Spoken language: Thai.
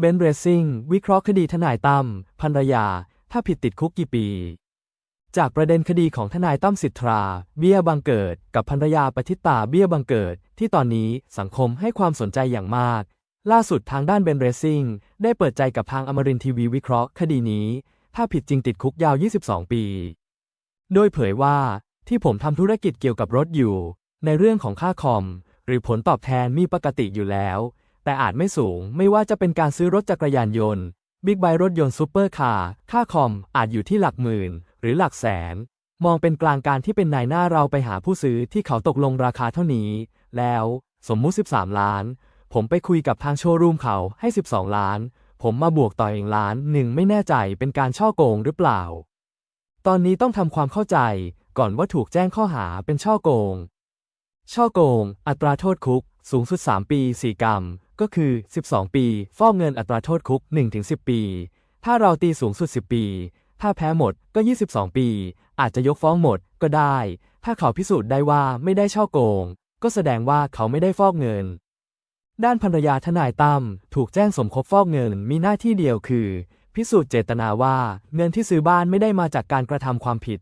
เบนเรซิ่งวิเคราะห์คดีทนายตั้มภรรยา ถ้าผิดติดคุกกี่ปี จากประเด็นคดีของทนายตั้มสิทธา เบี้ยบังเกิด กับภรรยาปฏิตาเบี้ยบังเกิด ที่ตอนนี้สังคมให้ความสนใจอย่างมาก ล่าสุดทางด้านเบนเรซิ่งได้เปิดใจกับทางอมรินทร์ทีวีวิเคราะห์คดีนี้ ถ้าผิดจริงติดคุกยาว 22 ปี โดยเผยว่าที่ผมทำธุรกิจเกี่ยวกับรถอยู่ ในเรื่องของค่าคอม หรือผลตอบแทนมีปกติอยู่แล้ว แต่อาจไม่สูง ไม่ว่าจะเป็นการซื้อรถจักรยานยนต์ บิ๊กไบค์รถยนต์ซูเปอร์คาร์ ค่าคอมอาจอยู่ที่หลักหมื่น หรือหลักแสน มองเป็นกลางการที่เป็นนายหน้าเราไปหาผู้ซื้อที่เขาตกลงราคาเท่านี้ แล้วสมมุติ 13 ล้าน ผมไปคุยกับทางโชว์รูมเขาให้ 12 ล้าน ผมมาบวกต่ออีกล้านหนึ่งไม่แน่ใจเป็นการช่อโกงหรือเปล่า ตอนนี้ต้องทำความเข้าใจก่อนว่าถูกแจ้งข้อหาเป็นช่อโกง ช่อโกง อัตราโทษคุก สูงสุด 3 ปี 4 กรรม ก็คือ 12 ปี ฟอกเงินอัตราโทษคุก 1-10 ปี ถ้าเราตีสูงสุด 10 ปี ถ้าแพ้หมดก็ 22 ปี อาจจะยกฟ้องหมดก็ได้ ถ้าเขาพิสูจน์ได้ว่าไม่ได้ช่อโกง ก็แสดงว่าเขาไม่ได้ฟอกเงิน ด้านภรรยาทนายตั้มถูกแจ้งสมคบฟอกเงินมีหน้าที่เดียวคือ พิสูจน์เจตนาว่าเงินที่ซื้อบ้านไม่ได้มาจากการกระทำความผิด